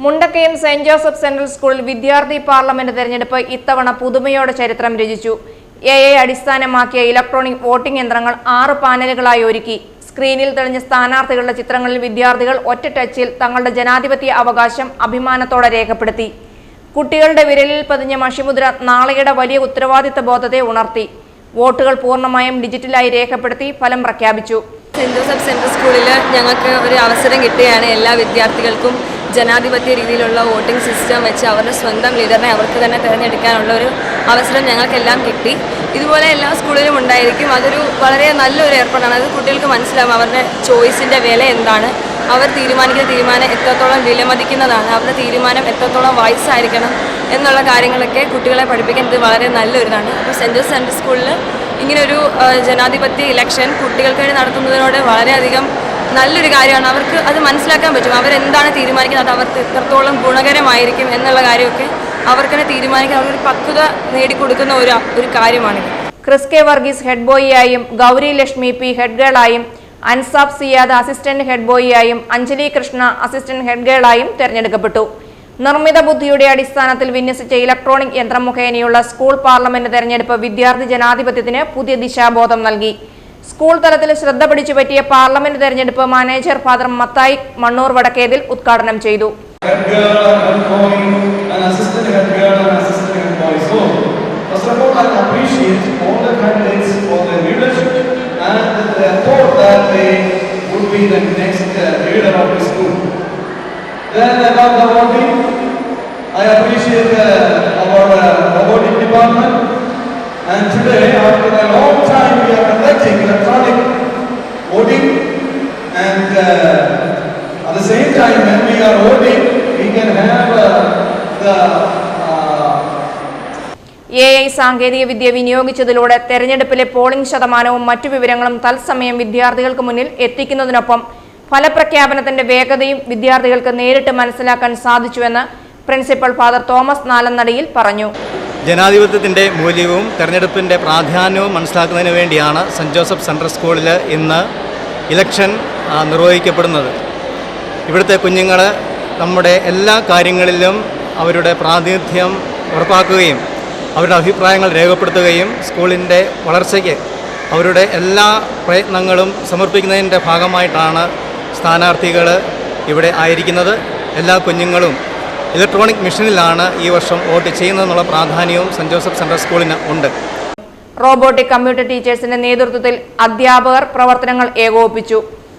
Mundakayam saint Joseph central സ്കൂളിൽ വിദ്യാർത്ഥി parliament തെരഞ്ഞെടുപ്പ് ഇത്തവണ പുതുമയോടെ ചരിത്രം രചിച്ചു. എ ഐ അടിസ്ഥാനമാക്കിയ ഇലക്ട്രോണിക് വോട്ടിംഗ് യന്ത്രങ്ങൾ ആറ് പാനലുകളായി ഒരുക്കി. സ്ക്രീനിൽ തെളിഞ്ഞ സ്ഥാനാർത്ഥികളുടെ ചിത്രങ്ങളിൽ വിദ്യാർത്ഥികൾ ഒറ്റ ടച്ചിൽ തങ്ങളുടെ ജനാധിപത്യ അവകാശം അഭിമാനത്തോടെ രേഖപ്പെടുത്തി. കുട്ടികളുടെ വിരലിൽ പതിഞ്ഞ മഷിമുദ്ര നാളെയുടെ വലിയ ഉത്തരവാദിത്ത ബോധത്തെ ഉണർത്തി. വോട്ടുകൾ പൂർണമായും ഡിജിറ്റലായി രേഖപ്പെടുത്തി ഫലം പ്രഖ്യാപിച്ചു. സെന്റ് ജോസഫ് സെൻട്രൽ സ്കൂളിൽ ഞങ്ങൾക്ക് ഒരു അവസരം കിട്ടുകയാണ് എല്ലാ വിദ്യാർത്ഥികൾക്കും ജനാധിപത്യ രീതിയിലുള്ള വോട്ടിംഗ് സിസ്റ്റം വെച്ച് അവരുടെ സ്വന്തം ലീഡറിനെ അവർക്ക് തന്നെ തിരഞ്ഞെടുക്കാനുള്ള ഒരു അവസരം ഞങ്ങൾക്കെല്ലാം കിട്ടി. ഇതുപോലെ എല്ലാ സ്കൂളിലും ഉണ്ടായിരിക്കും. അതൊരു വളരെ നല്ലൊരു ഏർപ്പാടാണ്. അത് കുട്ടികൾക്ക് മനസ്സിലാവും അവരുടെ ചോയ്സിന്റെ വില എന്താണ്. അവർ തീരുമാനിക്കുന്ന തീരുമാനം എത്രത്തോളം വിലമതിക്കുന്നതാണ്. അവരുടെ തീരുമാനം എത്രത്തോളം വയസ്സായിരിക്കണം എന്നുള്ള കാര്യങ്ങളൊക്കെ കുട്ടികളെ പഠിപ്പിക്കാൻ ഇത് വളരെ നല്ലൊരിതാണ്. അപ്പോൾ സെന്റ് ജോസഫ് സെൻട്രൽ സ്കൂളിൽ ഇങ്ങനൊരു ജനാധിപത്യ ഇലക്ഷൻ കുട്ടികൾക്ക് വേണ്ടി നടത്തുന്നതിനോട് വളരെയധികം നല്ലൊരു കാര്യമാണ്. അവർക്ക് അത് മനസ്സിലാക്കാൻ പറ്റും. അവരെന്താണ് തീരുമാനിക്കുന്നത്? അത് അവർക്ക് എത്രത്തോളം ഗുണകരമായിരിക്കും എന്നുള്ള കാര്യമൊക്കെ അവർക്ക് തന്നെ തീരുമാനിക്കാൻ അവർക്ക് ഒരു പക്വത നേടിക്കൊടുക്കുന്ന ഒരു ഒരു കാര്യമാണ് ക്രിസ് കെ വർഗീസ് ഹെഡ് ബോയിയായും ഗൗരി ലക്ഷ്മി പി ഹെഡ് ഗേളായും അൻസാബ് സിയാദ് അസിസ്റ്റന്റ് ഹെഡ് ബോയിയായും അഞ്ജലി കൃഷ്ണ അസിസ്റ്റന്റ് ഹെഡ് ഗേളായും തെരഞ്ഞെടുക്കപ്പെട്ടു. നിർമ്മിത ബുദ്ധിയുടെ അടിസ്ഥാനത്തിൽ വിന്യസിച്ച ഇലക്ട്രോണിക് യന്ത്രം മുഖേനയുള്ള സ്കൂൾ പാർലമെന്റ് തെരഞ്ഞെടുപ്പ് വിദ്യാർത്ഥി ജനാധിപത്യത്തിന് പുതിയ ദിശാബോധം നൽകി. സ്കൂൾ തലത്തിൽ ശ്രദ്ധ പിടിച്ചു പറ്റിയ പാർലമെന്റ് തെരഞ്ഞെടുപ്പ് മാനേജർ ഫാദർ മത്തായി മണ്ണൂർ വടക്കേതിൽ ഉദ്ഘാടനം ചെയ്തു. And today after the long and uh, at the same time, when we are voting, we can have uh, the uh, A I സാങ്കേതിക വിദ്യ വിനിയോഗിച്ചതിലൂടെ തെരഞ്ഞെടുപ്പിലെ പോളിംഗ് ശതമാനവും മറ്റു വിവരങ്ങളും തത്സമയം വിദ്യാർത്ഥികൾക്ക് മുന്നിൽ എത്തിക്കുന്നതിനൊപ്പം ഫലപ്രഖ്യാപനത്തിന്റെ വേഗതയും വിദ്യാർത്ഥികൾക്ക് നേരിട്ട് മനസ്സിലാക്കാൻ സാധിച്ചുവെന്ന് പ്രിൻസിപ്പൽ ഫാദർ തോമസ് നാലന്നടിയിൽ പറഞ്ഞു. ജനാധിപത്യത്തിന്റെ മൂല്യവും തെരഞ്ഞെടുപ്പിന്റെ പ്രാധാന്യവും മനസ്സിലാക്കുന്നതിന് വേണ്ടിയാണ് സെന്റ് ജോസഫ് സെൻട്രൽ സ്കൂളിൽ ഇന്ന് ഇലക്ഷൻ നിർവഹിക്കപ്പെടുന്നത്. ഇവിടുത്തെ കുഞ്ഞുങ്ങൾ നമ്മുടെ എല്ലാ കാര്യങ്ങളിലും അവരുടെ പ്രാതിനിധ്യം ഉറപ്പാക്കുകയും അവരുടെ അഭിപ്രായങ്ങൾ രേഖപ്പെടുത്തുകയും സ്കൂളിന്റെ വളർച്ചയ്ക്ക് അവരുടെ എല്ലാ പ്രയത്നങ്ങളും സമർപ്പിക്കുന്നതിന്റെ ഭാഗമായിട്ടാണ് സ്ഥാനാർത്ഥികൾ ഇവിടെ ആയിരിക്കുന്നത്. എല്ലാ കുഞ്ഞുങ്ങളും ഇലക്ട്രോണിക് മെഷീനിലാണ് ഈ വർഷം വോട്ട് ചെയ്യുന്നതെന്നുള്ള പ്രാധാന്യവും സെന്റ് ജോസഫ് സെൻട്രൽ സ്കൂളിന് ഉണ്ട്. റോബോട്ടിക് കമ്പ്യൂട്ടർ ടീച്ചേഴ്സിന്റെ നേതൃത്വത്തിൽ അധ്യാപകർ പ്രവർത്തനങ്ങൾ ഏകോപിപ്പിച്ചു.